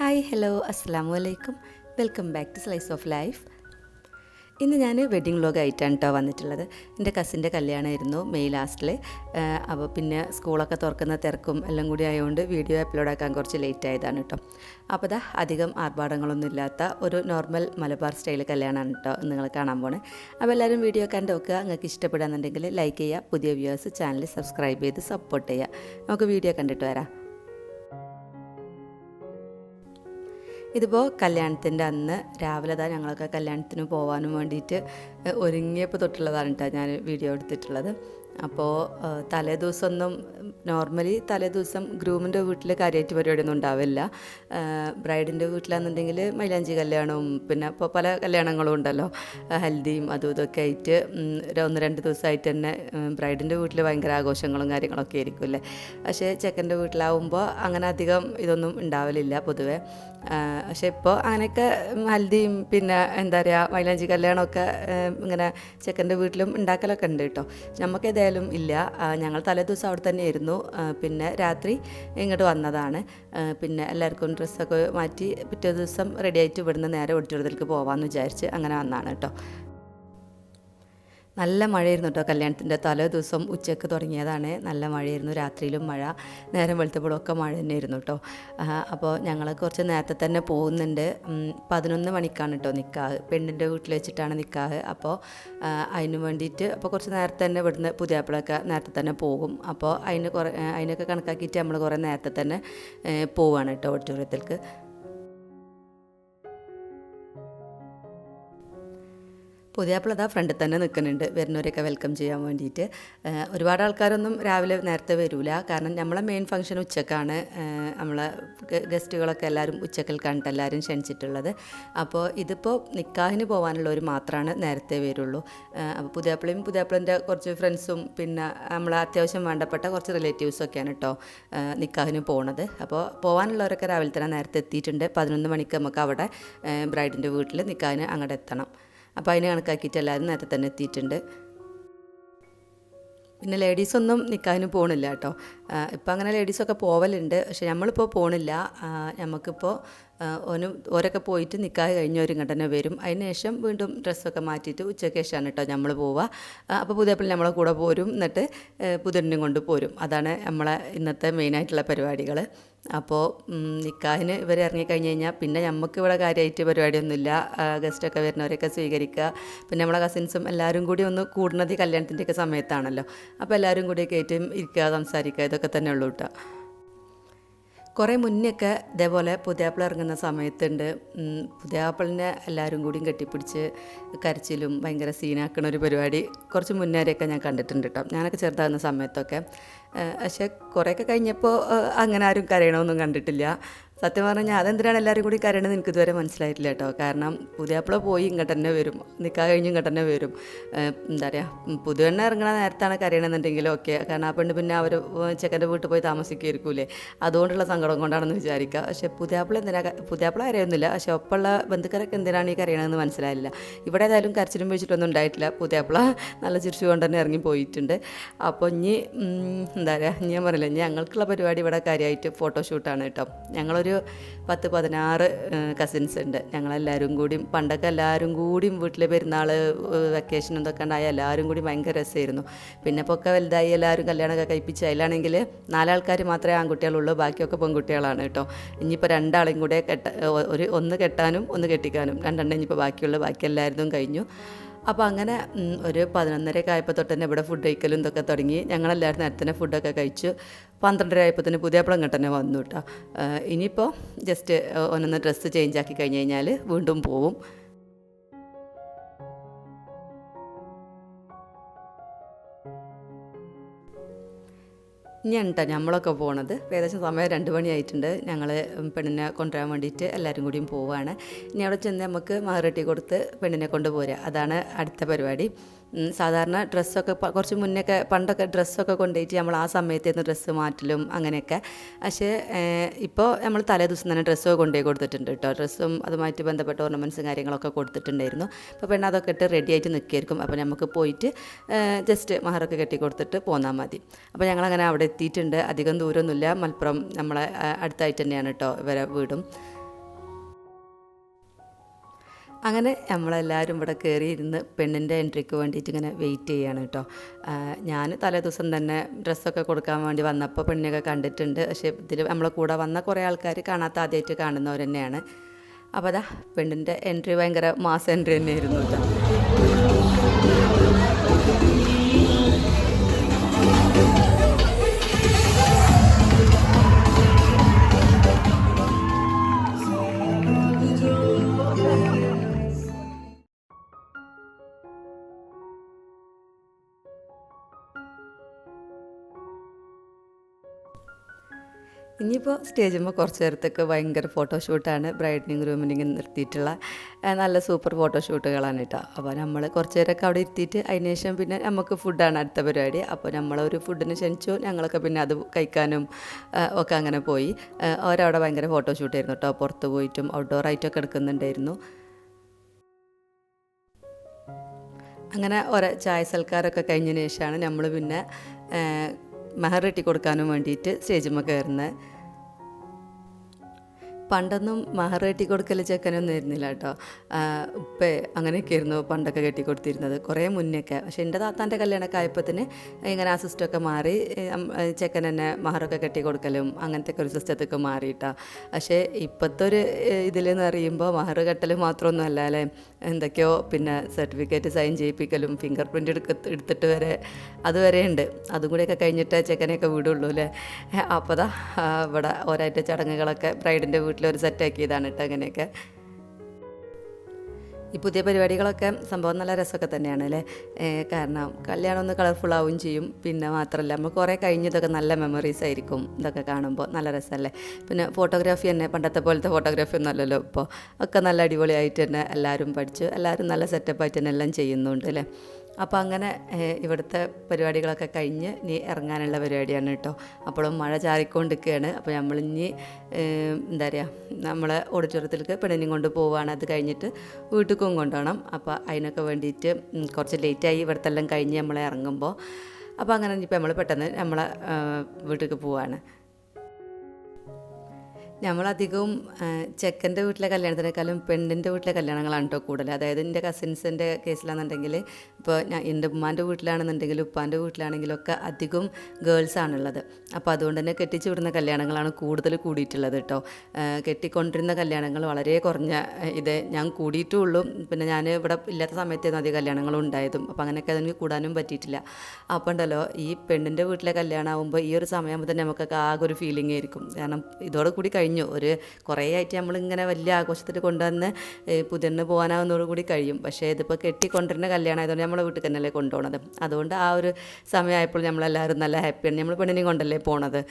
Hi hello അസ്സാം വലൈക്കും welcome back to slice of life ഇന്ന് ഞാൻ വെഡ്ഡിങ് വ്ലോഗ് ആയിട്ടാണ് കേട്ടോ വന്നിട്ടുള്ളത്. എന്റെ കസിന്റെ കല്യാണമായിരുന്നു മെയ് ലാസ്റ്റിൽ അപ്പോൾ പിന്നെ സ്കൂളൊക്കെ തുറക്കുന്ന തിരക്കും എല്ലാം കൂടി ആയതുകൊണ്ട് വീഡിയോ അപ്ലോഡ് ആക്കാൻ കുറച്ച് ലേറ്റ് ആയതാണ് കേട്ടോ അപ്പോൾ ദാ അധികം ആർഭാടങ്ങളൊന്നും ഇല്ലാത്ത ഒരു നോർമൽ മലബാർ സ്റ്റൈൽ കല്യാണമാണ് കേട്ടോ നിങ്ങൾ കാണാൻ പോണേ. അപ്പോൾ എല്ലാവരും വീഡിയോ കണ്ട് നോക്കുക നിങ്ങൾക്ക് ഇഷ്ടപ്പെടുകയെന്നുണ്ടെങ്കിൽ ലൈക്ക് ചെയ്യുക. പുതിയ വ്യൂവേഴ്സ് ചാനൽ സബ്സ്ക്രൈബ് ചെയ്ത് സപ്പോർട്ട് ചെയ്യുക. നമുക്ക് വീഡിയോ കണ്ടിട്ട് വരാം. ഇതിപ്പോൾ കല്യാണത്തിന്റെ അന്ന് രാവിലെ തന്നെ ഞങ്ങളൊക്കെ കല്യാണത്തിന് പോകാനും വേണ്ടിയിട്ട് ഒരുങ്ങിയപ്പോൾ തൊട്ടുള്ളതാണ് കേട്ടോ ഞാൻ വീഡിയോ എടുത്തിട്ടുള്ളത്. അപ്പോൾ തലേദിവസമൊന്നും നോർമലി തലേ ദിവസം ഗ്രൂമിന്റെ വീട്ടിൽ കാര്യമായിട്ട് പരിപാടിയൊന്നും ഉണ്ടാവില്ല. ബ്രൈഡിന്റെ വീട്ടിലാണെന്നുണ്ടെങ്കിൽ മൈലാഞ്ചി കല്യാണവും പിന്നെ ഇപ്പോൾ പല കല്യാണങ്ങളും ഉണ്ടല്ലോ. ഹൽദിയും അതും ഇതൊക്കെ ആയിട്ട് ഒന്ന് രണ്ട് ദിവസമായിട്ട് തന്നെ ബ്രൈഡിന്റെ വീട്ടിൽ ഭയങ്കര ആഘോഷങ്ങളും കാര്യങ്ങളൊക്കെ ആയിരിക്കും അല്ലേ? പക്ഷേ ചെക്കന്റെ വീട്ടിലാവുമ്പോൾ അങ്ങനെ അധികം ഇതൊന്നും ഉണ്ടാവലില്ല പൊതുവെ. പക്ഷേ ഇപ്പോൾ അങ്ങനെയൊക്കെ ഹൽദിയും പിന്നെ എന്താ പറയുക മൈലാഞ്ചി കല്യാണമൊക്കെ ഇങ്ങനെ ചെക്കന്റെ വീട്ടിലും ഉണ്ടാക്കലൊക്കെ ഉണ്ട് കേട്ടോ. നമുക്ക് ഏതായാലും ഇല്ല. ഞങ്ങൾ തലേ ദിവസം അവിടെ തന്നെ ആയിരുന്നു പിന്നെ രാത്രി ഇങ്ങോട്ട് വന്നതാണ്. പിന്നെ എല്ലാവർക്കും ഡ്രസ്സൊക്കെ മാറ്റി പിറ്റേ ദിവസം റെഡി ആയിട്ട് ഇവിടുന്ന് നേരെ ഒടിച്ചെടുത്തിലേക്ക് പോകാമെന്ന് വിചാരിച്ച് അങ്ങനെ വന്നതാണ് കേട്ടോ. നല്ല മഴയായിരുന്നു കേട്ടോ കല്യാണത്തിന്റെ തലേ ദിവസം ഉച്ചയ്ക്ക് തുടങ്ങിയതാണ്. നല്ല മഴയായിരുന്നു രാത്രിയിലും മഴ. നേരം വെളുത്തപ്പോഴൊക്കെ മഴ തന്നെയായിരുന്നു കേട്ടോ അപ്പോൾ ഞങ്ങൾ കുറച്ച് നേരത്തെ തന്നെ പോകുന്നുണ്ട്. പതിനൊന്ന് മണിക്കാണ് കേട്ടോ നിൽക്കാഹ് പെണ്ണിന്റെ വീട്ടിൽ വെച്ചിട്ടാണ് നിൽക്കാഹ് അപ്പോൾ അതിന് വേണ്ടിയിട്ട് അപ്പോൾ കുറച്ച് നേരത്തെ തന്നെ ഇവിടുന്ന് പുതിയാപ്പിളൊക്കെ നേരത്തെ തന്നെ പോകും. അപ്പോൾ അതിന് കുറേ അതിനൊക്കെ കണക്കാക്കിയിട്ട് നമ്മൾ കുറേ നേരത്തെ തന്നെ പോവുകയാണ് കേട്ടോ ഓഡിറ്റോറിയത്തിലേക്ക്. പുതിയാപ്പിള അതാ ഫ്രണ്ടിൽ തന്നെ നിൽക്കുന്നുണ്ട്. വരുന്നവരെയൊക്കെ വെൽക്കം ചെയ്യാൻ വേണ്ടിയിട്ട്. ഒരുപാട് ആൾക്കാരൊന്നും രാവിലെ നേരത്തെ വരില്ല കാരണം നമ്മളെ മെയിൻ ഫംഗ്ഷൻ ഉച്ചക്കാണ്. നമ്മളെ ഗസ്റ്റുകളൊക്കെ എല്ലാവരും ഉച്ചക്കൽ കണ്ടിട്ട് എല്ലാവരും ക്ഷണിച്ചിട്ടുള്ളത്. അപ്പോൾ ഇതിപ്പോൾ നിക്കാഹിന് പോകാനുള്ളവർ മാത്രമാണ് നേരത്തെ വരുള്ളൂ. അപ്പോൾ പുതിയാപ്പിളയും പുതിയാപ്പിളന്റെ കുറച്ച് ഫ്രണ്ട്സും പിന്നെ നമ്മളെ അത്യാവശ്യം വേണ്ടപ്പെട്ട കുറച്ച് റിലേറ്റീവ്സും ഒക്കെയാണ് കേട്ടോ നിക്കാഹിന് പോണത്. അപ്പോൾ പോകാനുള്ളവരൊക്കെ രാവിലെ തന്നെ നേരത്തെ എത്തിയിട്ടുണ്ട്. പതിനൊന്ന് മണിക്ക് നമുക്ക് അവിടെ ബ്രൈഡിന്റെ വീട്ടിൽ നിക്കാഹിന് അങ്ങോട്ട് എത്തണം. അപ്പോൾ അതിന് കണക്കാക്കിയിട്ട് എല്ലാവരും നേരത്തെ തന്നെ എത്തിയിട്ടുണ്ട്. പിന്നെ ലേഡീസൊന്നും നിൽക്കാനും പോകണില്ല കേട്ടോ. ഇപ്പം അങ്ങനെ ലേഡീസൊക്കെ പോവലുണ്ട്. പക്ഷെ നമ്മളിപ്പോൾ പോകണില്ല നമുക്കിപ്പോൾ ഓനും ഓരൊക്കെ പോയിട്ട് നിൽക്കാതെ കഴിഞ്ഞവരും ഇങ്ങോട്ട് തന്നെ വരും. അതിന് ശേഷം വീണ്ടും ഡ്രസ്സൊക്കെ മാറ്റിയിട്ട് ഉച്ചയ്ക്ക് ശേഷമാണ് കേട്ടോ നമ്മൾ പോവുക അപ്പോൾ പുതിയപ്പോൾ നമ്മളെ കൂടെ പോരും. എന്നിട്ട് പുതിയണ്ണിനും കൊണ്ട് പോരും. അതാണ് നമ്മളെ ഇന്നത്തെ മെയിനായിട്ടുള്ള പരിപാടികൾ അപ്പോൾ നിക്കാഹിന് ഇവർ ഇറങ്ങിക്കഴിഞ്ഞ് കഴിഞ്ഞാൽ പിന്നെ നമുക്ക് ഇവിടെ കാര്യമായിട്ട് പരിപാടിയൊന്നുമില്ല. ഗസ്റ്റൊക്കെ വരുന്നവരെയൊക്കെ സ്വീകരിക്കുക. പിന്നെ നമ്മളെ കസിൻസും എല്ലാവരും കൂടി ഒന്ന് കൂടുന്നത് കല്യാണത്തിന്റെയൊക്കെ സമയത്താണല്ലോ. അപ്പോൾ എല്ലാവരും കൂടിയൊക്കെ കയറ്റും ഇരിക്കുക സംസാരിക്കുക ഇതൊക്കെ തന്നെ ഉള്ളൂ കേട്ടോ. കുറേ മുന്നൊക്കെ ഇതേപോലെ പുതിയാപ്പിള ഇറങ്ങുന്ന സമയത്തുണ്ട്. പുതിയാപ്പിളിനെ എല്ലാവരും കൂടിയും കെട്ടിപ്പിടിച്ച് കരച്ചിലും ഭയങ്കര സീനാക്കണ ഒരു പരിപാടി കുറച്ച് മുന്നേരെയൊക്കെ ഞാൻ കണ്ടിട്ടുണ്ട് കേട്ടോ. ഞാനൊക്കെ ചെറുതാകുന്ന സമയത്തൊക്കെ. പക്ഷേ കുറേയൊക്കെ കഴിഞ്ഞപ്പോൾ അങ്ങനെ ആരും കരയണമെന്നും കണ്ടിട്ടില്ല. സത്യം പറഞ്ഞാൽ അതെന്തിനാണ് എല്ലാവരും കൂടി കരയണമെന്ന് എനിക്ക് ഇതുവരെ മനസ്സിലായിട്ടില്ല കേട്ടോ? കാരണം പുതിയാപ്പിള പോയി ഇങ്ങോട്ട് തന്നെ വരും. നിൽക്കാൻ കഴിഞ്ഞ് ഇങ്ങോട്ട് തന്നെ വരും. എന്താ പറയുക പുതുവെണ്ണ ഇറങ്ങണ നേരത്താണ് കരയണമെന്നുണ്ടെങ്കിലും ഓക്കെ കാരണം ആ പെണ്ണ് പിന്നെ അവർ ചെക്കന്റെ വീട്ടിൽ പോയി താമസിക്കുമായിരിക്കൂലേ അതുകൊണ്ടുള്ള സങ്കടം കൊണ്ടാണെന്ന് വിചാരിക്കുക. പക്ഷേ പുതിയാപ്പിള എന്തിനാ പുതിയാപ്പിള കരയൊന്നുമില്ല. പക്ഷേ ഒപ്പമുള്ള ബന്ധുക്കാരൊക്കെ എന്തിനാണ് ഈ കരയണമെന്ന് മനസ്സിലായില്ല. ഇവിടെ ഏതായാലും കരച്ചിലും വെച്ചിട്ടൊന്നും ഉണ്ടായിട്ടില്ല. പുതിയാപ്പിള നല്ല ചിരിച്ചുകൊണ്ട് തന്നെ ഇറങ്ങി പോയിട്ടുണ്ട്. അപ്പോൾ ഇനി എന്താ പറയുക ഞാൻ ഇനി ഞങ്ങൾക്കുള്ള പരിപാടി ഇവിടെ കാര്യമായിട്ട് ഫോട്ടോഷൂട്ടാണ് കേട്ടോ. ഞങ്ങളൊരു പത്ത് പതിനാറ് കസിൻസ് ഉണ്ട്. ഞങ്ങളെല്ലാവരും കൂടിയും പണ്ടൊക്കെ എല്ലാവരും കൂടിയും വീട്ടിൽ പെരുന്നാൾ വെക്കേഷൻ ഇതൊക്കെ ഉണ്ടായ എല്ലാവരും കൂടി ഭയങ്കര രസമായിരുന്നു. പിന്നെ ഇപ്പോൾ ഒക്കെ വലുതായി എല്ലാവരും കല്യാണമൊക്കെ കഴിപ്പിച്ച് അതിലാണെങ്കിൽ നാലാൾക്കാർ മാത്രമേ ആൺകുട്ടികളുള്ളൂ ബാക്കിയൊക്കെ പെൺകുട്ടികളാണ് കേട്ടോ. ഇനിയിപ്പോൾ രണ്ടാളെയും കൂടെ കെട്ട ഒരു ഒന്ന് കെട്ടാനും ഒന്ന് കെട്ടിക്കാനും രണ്ടെണ്ണം ഇനിയിപ്പോൾ ബാക്കിയുള്ള ബാക്കി എല്ലാവരും കഴിഞ്ഞു. അപ്പോൾ അങ്ങനെ ഒരു പതിനൊന്നരയൊക്കെ ആയപ്പോൾ തൊട്ട് തന്നെ ഇവിടെ ഫുഡ് കഴിക്കലും ഇതൊക്കെ തുടങ്ങി. ഞങ്ങളെല്ലാവരും നേരത്തെ തന്നെ ഫുഡൊക്കെ കഴിച്ചു. പന്ത്രണ്ടര ആയപ്പോൾ തന്നെ പുതിയ ഇങ്ങോട്ട് തന്നെ വന്നു കേട്ടോ ഇനിയിപ്പോൾ ജസ്റ്റ് ഒന്നൊന്ന് ഡ്രസ്സ് ചേഞ്ച് ആക്കി കഴിഞ്ഞ് കഴിഞ്ഞാൽ വീണ്ടും പോവും. ഇനിയാണ് നമ്മളൊക്കെ പോണത്? ഏകദേശം സമയം രണ്ട് മണിയായിട്ടുണ്ട്. ഞങ്ങൾ പെണ്ണിനെ കൊണ്ടുവരാൻ വേണ്ടിയിട്ട് എല്ലാവരും കൂടിയും പോവുകയാണ് ഇനി അവിടെ ചെന്ന് നമുക്ക് മഹറട്ടി കൊടുത്ത് പെണ്ണിനെ കൊണ്ടുപോരുക അതാണ് അടുത്ത പരിപാടി. സാധാരണ ഡ്രസ്സൊക്കെ കുറച്ച് മുന്നൊക്കെ പണ്ടൊക്കെ ഡ്രസ്സൊക്കെ കൊണ്ടുപോയിട്ട് നമ്മൾ ആ സമയത്തേന്ന് ഡ്രസ്സ് മാറ്റലും അങ്ങനെയൊക്കെ. പക്ഷേ ഇപ്പോൾ നമ്മൾ തലേദിവസം തന്നെ ഡ്രസ്സൊക്കെ കൊണ്ടുപോയി കൊടുത്തിട്ടുണ്ട് കേട്ടോ ഡ്രസ്സും അതുമായിട്ട് ബന്ധപ്പെട്ട ഓർണമെന്റ്സും കാര്യങ്ങളൊക്കെ കൊടുത്തിട്ടുണ്ടായിരുന്നു. അപ്പോൾ പെണ്ണ് അതൊക്കെ ഇട്ട് റെഡി ആയിട്ട് നിൽക്കുകയായിരിക്കും അപ്പോൾ നമുക്ക് പോയിട്ട് ജസ്റ്റ് മഹറൊക്കെ കെട്ടി കൊടുത്തിട്ട് പോന്നാൽ മതി. അപ്പോൾ ഞങ്ങളങ്ങനെ അവിടെ എത്തിയിട്ടുണ്ട്. അധികം ദൂരമൊന്നുമില്ല മലപ്പുറം നമ്മളെ അടുത്തായിട്ട് തന്നെയാണ് കേട്ടോ ഇവരെ വീടും. അങ്ങനെ നമ്മളെല്ലാവരും ഇവിടെ കയറി ഇരുന്ന് പെണ്ണിന്റെ എൻട്രിക്ക് വേണ്ടിയിട്ട് ഇങ്ങനെ വെയിറ്റ് ചെയ്യാണ് കേട്ടോ ഞാൻ തലേ ദിവസം തന്നെ ഡ്രസ്സൊക്കെ കൊടുക്കാൻ വേണ്ടി വന്നപ്പോൾ പെണ്ണിനൊക്കെ കണ്ടിട്ടുണ്ട്. പക്ഷേ ഇതിൽ നമ്മളെ കൂടെ വന്ന കുറേ ആൾക്കാർ കാണാത്ത ആദ്യമായിട്ട് കാണുന്നവർ തന്നെയാണ്. അപ്പോൾ അതാ പെണ്ണിന്റെ എൻട്രി ഭയങ്കര മാസ് എൻട്രി തന്നെയായിരുന്നു കേട്ടോ ഇനിയിപ്പോൾ സ്റ്റേജുമ്പോൾ കുറച്ച് നേരത്തേക്ക് ഭയങ്കര ഫോട്ടോഷൂട്ടാണ് ബ്രൈഡനിങ് റൂമിനിങ് നിർത്തിയിട്ടുള്ള നല്ല സൂപ്പർ ഫോട്ടോഷൂട്ടുകളാണ് കേട്ടോ അപ്പോൾ നമ്മൾ കുറച്ച് നേരമൊക്കെ അവിടെ എത്തിയിട്ട് അതിന് ശേഷം പിന്നെ നമുക്ക് ഫുഡാണ് അടുത്ത പരിപാടി. അപ്പോൾ നമ്മളൊരു ഫുഡിന് ക്ഷണിച്ചു. ഞങ്ങളൊക്കെ പിന്നെ അത് കഴിക്കാനും ഒക്കെ അങ്ങനെ പോയി. അവരവിടെ ഭയങ്കര ഫോട്ടോഷൂട്ടായിരുന്നു കേട്ടോ പുറത്ത് പോയിട്ടും ഔട്ട്ഡോർ ആയിട്ടൊക്കെ എടുക്കുന്നുണ്ടായിരുന്നു. അങ്ങനെ ഒരേ ചായ സൽക്കാരമൊക്കെ കഴിഞ്ഞതിന് ശേഷമാണ് നമ്മൾ പിന്നെ മെഹർ കെട്ടി കൊടുക്കാനും വേണ്ടിയിട്ട് സ്റ്റേജുമ്മ കയറുന്നത് പണ്ടൊന്നും മഹർ കെട്ടി കൊടുക്കൽ ചെക്കനൊന്നും ആയിരുന്നില്ല കേട്ടോ. ഉപ്പേ അങ്ങനെയൊക്കെ ആയിരുന്നു പണ്ടൊക്കെ കെട്ടി കൊടുത്തിരുന്നത് കുറേ മുന്നൊക്കെ പക്ഷേ എന്റെ താത്താന്റെ കല്യാണമൊക്കെ ആയപ്പോഴത്തേന് ഇങ്ങനെ ആ സിസ്റ്റമൊക്കെ മാറി ചെക്കൻ തന്നെ മഹറൊക്കെ കെട്ടി കൊടുക്കലും അങ്ങനത്തെ ഒക്കെ ഒരു സിസ്റ്റത്തൊക്കെ മാറിയിട്ടാ. പക്ഷേ ഇപ്പോഴത്തെ ഒരു ഇതിലെന്ന് പറയുമ്പോൾ മഹർ കെട്ടൽ മാത്രമൊന്നും അല്ല അല്ലേ? എന്തൊക്കെയോ പിന്നെ സർട്ടിഫിക്കറ്റ് സൈൻ ചെയ്യിപ്പിക്കലും ഫിംഗർ പ്രിന്റ് എടുക്ക എടുത്തിട്ട് വരെ അതുവരെ ഉണ്ട്. അതും കൂടെയൊക്കെ കഴിഞ്ഞിട്ട് ചെക്കനെയൊക്കെ വിടുള്ളൂ അല്ലേ? അപ്പോൾ അതാ ഇവിടെ ഓരോ ചടങ്ങുകളൊക്കെ ബ്രൈഡിന്റെ വീട്ടിലൊരു സെറ്റാക്കിയതാണ് കേട്ടോ അങ്ങനെയൊക്കെ. ഈ പുതിയ പരിപാടികളൊക്കെ സംഭവം നല്ല രസമൊക്കെ തന്നെയാണ് അല്ലേ? കാരണം കല്യാണം ഒന്ന് കളർഫുൾ ആവുകയും ചെയ്യും. പിന്നെ മാത്രമല്ല നമ്മൾ കുറേ കഴിഞ്ഞതൊക്കെ നല്ല മെമ്മറീസ് ആയിരിക്കും ഇതൊക്കെ കാണുമ്പോൾ. നല്ല രസമല്ലേ? പിന്നെ ഫോട്ടോഗ്രാഫി തന്നെ പണ്ടത്തെ പോലത്തെ ഫോട്ടോഗ്രാഫി ഒന്നും അല്ലല്ലോ ഇപ്പോൾ. ഒക്കെ നല്ല അടിപൊളിയായിട്ട് തന്നെ എല്ലാവരും പഠിച്ചു. എല്ലാവരും നല്ല സെറ്റപ്പായിട്ട് തന്നെ എല്ലാം ചെയ്യുന്നുണ്ട് അല്ലേ? അപ്പോൾ അങ്ങനെ ഇവിടുത്തെ പരിപാടികളൊക്കെ കഴിഞ്ഞ് ഇനി ഇറങ്ങാനുള്ള പരിപാടിയാണ് കേട്ടോ. അപ്പോഴും മഴ ചാറിക്കൊണ്ടിരിക്കുകയാണ്. അപ്പോൾ നമ്മൾ ഇനി എന്താ പറയുക നമ്മളെ ഓഡിറ്റോറിയത്തിലേക്ക് പെണ്ണിനും കൊണ്ട് പോവുകയാണ്. അത് കഴിഞ്ഞിട്ട് വീട്ടിലേക്കും കൊണ്ടുപോകണം. അപ്പോൾ അതിനൊക്കെ വേണ്ടിയിട്ട് കുറച്ച് ലേറ്റായി ഇവിടുത്തെല്ലാം കഴിഞ്ഞ് നമ്മൾ ഇറങ്ങുമ്പോൾ. അപ്പോൾ അങ്ങനെ ഇനിയിപ്പോൾ നമ്മൾ പെട്ടെന്ന് നമ്മളെ വീട്ടിലേക്ക് പോവാണ് നമ്മളധികവും ചെക്കന്റെ വീട്ടിലെ കല്യാണത്തിനേക്കാളും പെണ്ണിന്റെ വീട്ടിലെ കല്യാണങ്ങളാണ് കേട്ടോ കൂടുതൽ അതായത് എന്റെ കസിൻസിന്റെ കേസിലാണെന്നുണ്ടെങ്കിൽ ഇപ്പോൾ ഞാൻ എന്റെ ഉമ്മാന്റെ വീട്ടിലാണെന്നുണ്ടെങ്കിലും ഉപ്പാന്റെ വീട്ടിലാണെങ്കിലും ഒക്കെ അധികം ഗേൾസ് ആണുള്ളത് അപ്പോൾ അതുകൊണ്ട് തന്നെ കെട്ടിച്ചു വിടുന്ന കല്യാണങ്ങളാണ് കൂടുതൽ കൂടിയിട്ടുള്ളത് കേട്ടോ കെട്ടിക്കൊണ്ടിരുന്ന കല്യാണങ്ങൾ വളരെ കുറഞ്ഞ ഇത് ഞാൻ കൂടിയിട്ടുള്ളൂ. പിന്നെ ഞാൻ ഇവിടെ ഇല്ലാത്ത സമയത്തായിരുന്നു അധികം കല്യാണങ്ങളും ഉണ്ടായതും. അപ്പോൾ അങ്ങനെയൊക്കെ അതെനിക്ക് കൂടാനും പറ്റിയിട്ടില്ല. അപ്പോൾ ഉണ്ടല്ലോ ഈ പെണ്ണിന്റെ വീട്ടിലെ കല്യാണം ആകുമ്പോൾ ഈ ഒരു സമയമാകുമ്പോൾ തന്നെ നമുക്കൊക്കെ ആകെ ഒരു ഫീലിംഗ് ആയിരിക്കും. കാരണം ഇതോടെ കൂടി കഴിഞ്ഞു. ഒരു കുറേ ആയിട്ട് നമ്മളിങ്ങനെ വലിയ ആഘോഷത്തിൽ കൊണ്ടുവന്ന് പുതിയണ്ണ് പോകാനാവുന്നതോടുകൂടി കഴിയും. പക്ഷേ ഇതിപ്പോൾ കെട്ടിക്കൊണ്ടിരുന്ന കല്യാണം ആയതുകൊണ്ട് നമ്മളെ വീട്ടിൽ തന്നെയല്ലേ കൊണ്ടുപോകണത് അതുകൊണ്ട് ആ ഒരു സമയമായപ്പോൾ നമ്മളെല്ലാവരും നല്ല ഹാപ്പിയാണ് നമ്മൾ പെണ്ണിനെയും കൊണ്ടല്ലേ പോണത്.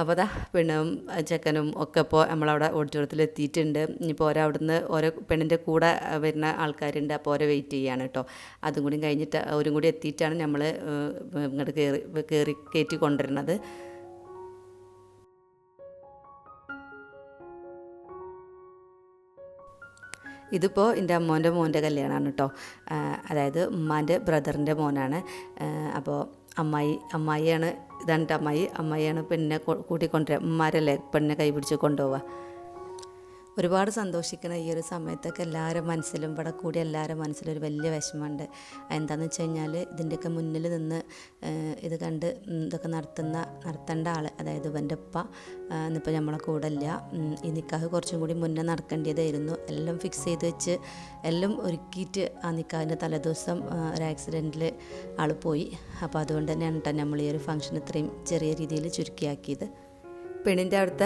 അപ്പോൾ അതാ പെണ്ണും ചെക്കനും ഒക്കെ ഇപ്പോൾ നമ്മളവിടെ ഓഡിറ്റോറിയത്തിൽ എത്തിയിട്ടുണ്ട് ഇനിയിപ്പോൾ ഓരോ അവിടുന്ന് ഓരോ പെണ്ണിന്റെ കൂടെ വരുന്ന ആൾക്കാരുണ്ട്. അപ്പോൾ ഓരോ വെയിറ്റ് ചെയ്യാണ് കേട്ടോ. അതും കൂടി കഴിഞ്ഞിട്ട് അവരും കൂടി എത്തിയിട്ടാണ് നമ്മൾ ഇങ്ങോട്ട് കയറി കയറി കയറ്റി കൊണ്ടുവരുന്നത്. ഇതിപ്പോൾ എന്റെ അമ്മോന്റെ മോന്റെ കല്യാണമാണ് കേട്ടോ അതായത് ഉമ്മാന്റെ ബ്രദറിന്റെ മോനാണ്. അപ്പോൾ അമ്മായി അമ്മായിയാണ് ഇതാണ് അമ്മായി. അമ്മായിയാണ് പെണ്ണിനെ കൂട്ടിക്കൊണ്ടുവരിക ഉമ്മാരല്ലേ പെണ്ണിനെ കൈ പിടിച്ച് കൊണ്ടുപോവുക? ഒരുപാട് സന്തോഷിക്കുന്ന ഈ ഒരു സമയത്തൊക്കെ എല്ലാവരും മനസ്സിലും ഇവിടെ കൂടി എല്ലാവരും മനസ്സിലും ഒരു വലിയ വിഷമമുണ്ട്. എന്താണെന്ന് വെച്ച് കഴിഞ്ഞാൽ ഇതിന്റെയൊക്കെ മുന്നിൽ നിന്ന് ഇത് കണ്ട് ഇതൊക്കെ നടത്തുന്ന നടത്തേണ്ട ആൾ അതായത് ഇവന്റെ ഉപ്പ ഇന്നിപ്പോൾ നമ്മളെ കൂടെ ഇല്ല. ഈ നിക്കാഹ് കുറച്ചും കൂടി മുന്നേ നടക്കേണ്ടതായിരുന്നു. എല്ലാം ഫിക്സ് ചെയ്ത് വെച്ച് എല്ലാം ഒരുക്കിയിട്ട് ആ നിക്കാഹിന്റെ തലേദിവസം ഒരു ആക്സിഡന്റിൽ ആൾ പോയി. അപ്പോൾ അതുകൊണ്ട് തന്നെയാണ് കേട്ടോ നമ്മൾ ഈ ഒരു ഫംഗ്ഷൻ ഇത്രയും ചെറിയ രീതിയിൽ ചുരുക്കിയാക്കിയത്. പെണ്ണിന്റെ അടുത്ത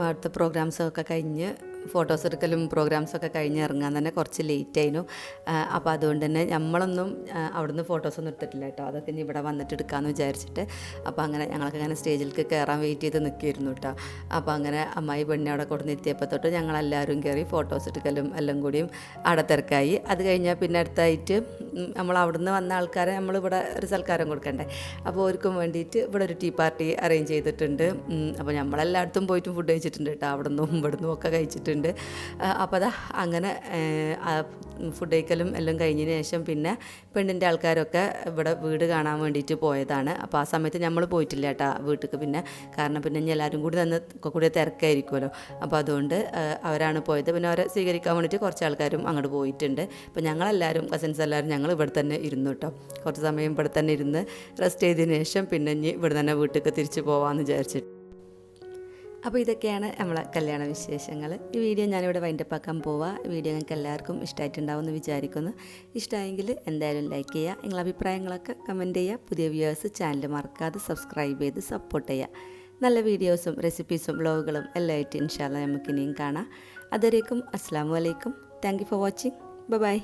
അടുത്ത പ്രോഗ്രാംസൊക്കെ കഴിഞ്ഞ് ഫോട്ടോസ് എടുക്കലും പ്രോഗ്രാംസൊക്കെ കഴിഞ്ഞ് ഇറങ്ങാൻ തന്നെ കുറച്ച് ലേറ്റ് ആയിരുന്നു. അപ്പോൾ അതുകൊണ്ട് തന്നെ നമ്മളൊന്നും അവിടുന്ന് ഫോട്ടോസൊന്നും എടുത്തിട്ടില്ല കേട്ടോ. അതൊക്കെ ഇനി ഇവിടെ വന്നിട്ട് എടുക്കാമെന്ന് വിചാരിച്ചിട്ട്. അപ്പോൾ അങ്ങനെ ഞങ്ങളൊക്കെ അങ്ങനെ സ്റ്റേജിലേക്ക് കയറാൻ വെയിറ്റ് ചെയ്ത് നിൽക്കിയിരുന്നു കേട്ടോ. അപ്പോൾ അങ്ങനെ അമ്മായി പെണ്ണി അവിടെ കൊടുന്ന് എത്തിയപ്പോൾ തൊട്ട് ഞങ്ങളെല്ലാവരും കയറി ഫോട്ടോസ് എടുക്കലും എല്ലാം കൂടിയും അവിടെ തിരക്കായി. അത് കഴിഞ്ഞാൽ പിന്നെ അടുത്തായിട്ട് നമ്മൾ അവിടുന്ന് വന്ന ആൾക്കാരെ നമ്മൾ ഇവിടെ ഒരു സൽക്കാരം കൊടുക്കണ്ടേ? അപ്പോൾ അവർക്കും വേണ്ടിയിട്ട് ഇവിടെ ഒരു ടീ പാർട്ടി അറേഞ്ച് ചെയ്തിട്ടുണ്ട്. അപ്പോൾ നമ്മളെല്ലായിടത്തും പോയിട്ടും ഫുഡ് കഴിച്ചിട്ടുണ്ട് കേട്ടോ. അവിടെ നിന്നും ഇവിടെ നിന്നും ഒക്കെ കഴിച്ചിട്ടുണ്ട്. പോയിട്ടുണ്ട് അപ്പോൾ അതാ അങ്ങനെ ഫുഡ് കഴിക്കലും എല്ലാം കഴിഞ്ഞതിന് ശേഷം പിന്നെ പെണ്ണിന്റെ ആൾക്കാരൊക്കെ ഇവിടെ വീട് കാണാൻ വേണ്ടിയിട്ട് പോയതാണ്. അപ്പോൾ ആ സമയത്ത് നമ്മൾ പോയിട്ടില്ല കേട്ടോ വീട്ടിലേക്ക് പിന്നെ. കാരണം പിന്നെ ഇനി എല്ലാവരും കൂടി തന്നെ കൂടി തിരക്കായിരിക്കുമല്ലോ. അപ്പോൾ അതുകൊണ്ട് അവരാണ് പോയത്. പിന്നെ അവരെ സ്വീകരിക്കാൻ വേണ്ടിയിട്ട് കുറച്ച് ആൾക്കാരും അങ്ങോട്ട് പോയിട്ടുണ്ട്. അപ്പോൾ ഞങ്ങളെല്ലാവരും കസിൻസ് എല്ലാവരും ഞങ്ങൾ ഇവിടെ തന്നെ ഇരുന്നു കേട്ടോ. കുറച്ച് സമയം ഇവിടെ തന്നെ ഇരുന്ന് റെസ്റ്റ് ചെയ്തതിന് ശേഷം പിന്നെ ഇനി ഇവിടെ തന്നെ വീട്ടിലേക്ക് തിരിച്ച് പോകാമെന്ന് വിചാരിച്ചിട്ട്. അപ്പോൾ ഇതൊക്കെയാണ് നമ്മളെ കല്യാണ വിശേഷങ്ങൾ. ഈ വീഡിയോ ഞാനിവിടെ വൈൻഡപ്പാക്കാൻ പോവാം. വീഡിയോ നിങ്ങൾക്ക് എല്ലാവർക്കും ഇഷ്ടമായിട്ടുണ്ടാവുമെന്ന് വിചാരിക്കുന്നു. ഇഷ്ടമായെങ്കിൽ എന്തായാലും ലൈക്ക് ചെയ്യുക. നിങ്ങളുടെ അഭിപ്രായങ്ങളൊക്കെ കമന്റ് ചെയ്യുക. പുതിയ വ്യൂവേഴ്സ് ചാനൽ മറക്കാതെ സബ്സ്ക്രൈബ് ചെയ്ത് സപ്പോർട്ട് ചെയ്യുക. നല്ല വീഡിയോസും റെസിപ്പീസും വ്ളോഗുകളും എല്ലാം ആയിട്ട് ഇൻഷാല്ല നമുക്ക് ഇനിയും കാണാം. അതുവരേക്കും അസ്സാം വലൈക്കും thank you for watching bye